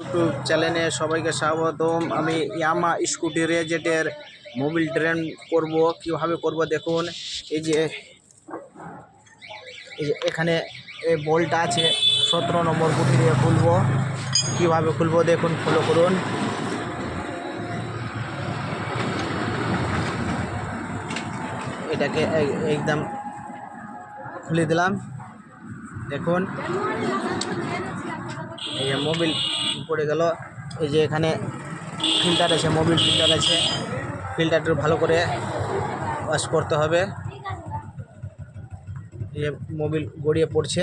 YouTube চ্যানেলে সবাইকে স্বাগতম। আমি ইয়ামা স্কুটি রেজেটের মোবিল ট্রেন করব, কীভাবে করব দেখুন। এই যে এই যে এখানে এই বলটা আছে, সতেরো নম্বর গুটি দিয়ে খুলবো। কীভাবে খুলবো দেখুন ফলো করুন। এটাকে একদম খুলে দিলাম। দেখুন। এই যে মোবিল পড়ে গেল। এই যে এখানে ফিল্টার আছে, মোবিল ফিল্টার আছে। ফিল্টারটা ভালো করে ওয়াশ করতে হবে। এই যে মোবিল গড়িয়ে পড়ছে।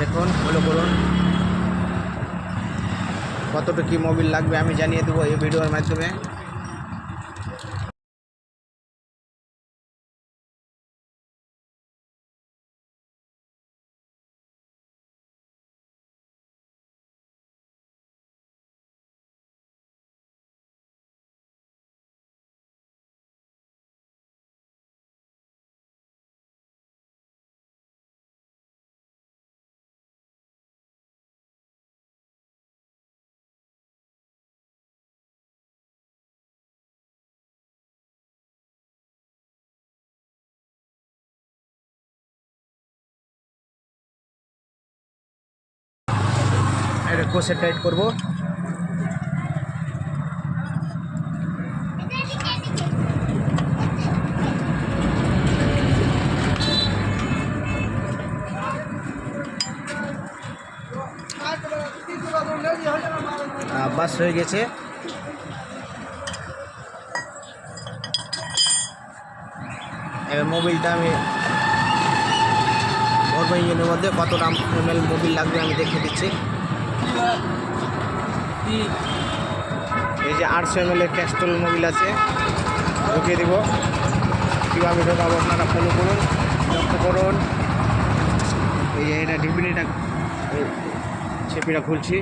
দেখুন ফলো করুন। কতটা কি মোবিল লাগবে আমি জানিয়ে দেবো এই ভিডিওর মাধ্যমে। এটা কোষে টাইট করব। বাস হয়ে গেছে। এবার মোবিলটা আমি ভরবো ইঞ্জিনের মধ্যে কত দাম এল মোবিল লাগবে আমি দেখে দিচ্ছি। এই যে আটশো এম এল এর ক্যাস্টল মোবিল আছে, ঢুকিয়ে দিব। কীভাবে ঢোকাবো আপনারা ফলো করুন, লক্ষ্য করুন। এই যে এটা ঢিপিনিটা এই ছেপিটা খুলছি।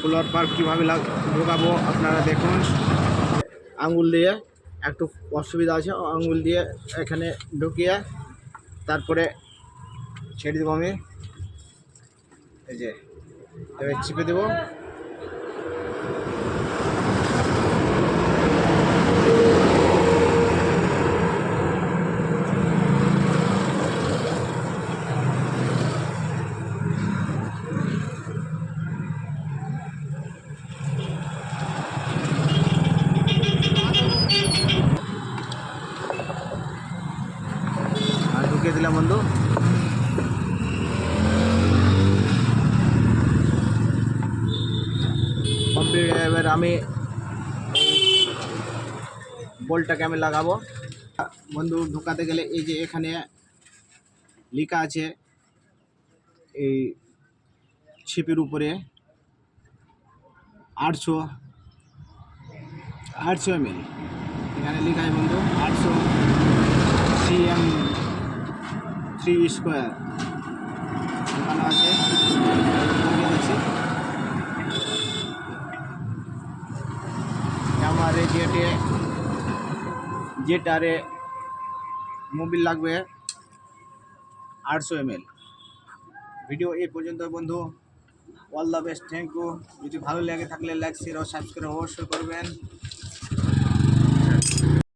খোলার পর কীভাবে ঢোকাবো আপনারা দেখুন। আঙুল দিয়ে একটু অসুবিধা আছে আঙুল দিয়ে এখানে ঢুকিয়ে তারপরে ছেড়ে দেবো আমি। এই যে এবার চিপে দেবো। ঢুকিয়ে দিলাম বন্ধু। এবার আমি বলটাকে আমি লাগাবো। বন্ধু, ঢোকাতে গেলে এই যে এখানে লেখা আছে, এই ছিপের উপরে আটশো আটশো এম এখানে লেখা আছে বন্ধু, আটশো সি এম থ্রি স্কোয়ার। যেটারে মোবিল লাগবে আটশো এম ভিডিও এই পর্যন্ত, বন্ধু। All the best thank you যদি ভালো লেগে থাকলে লাইক শেয়ার ও সাবস্ক্রাইব অবশ্যই করবেন।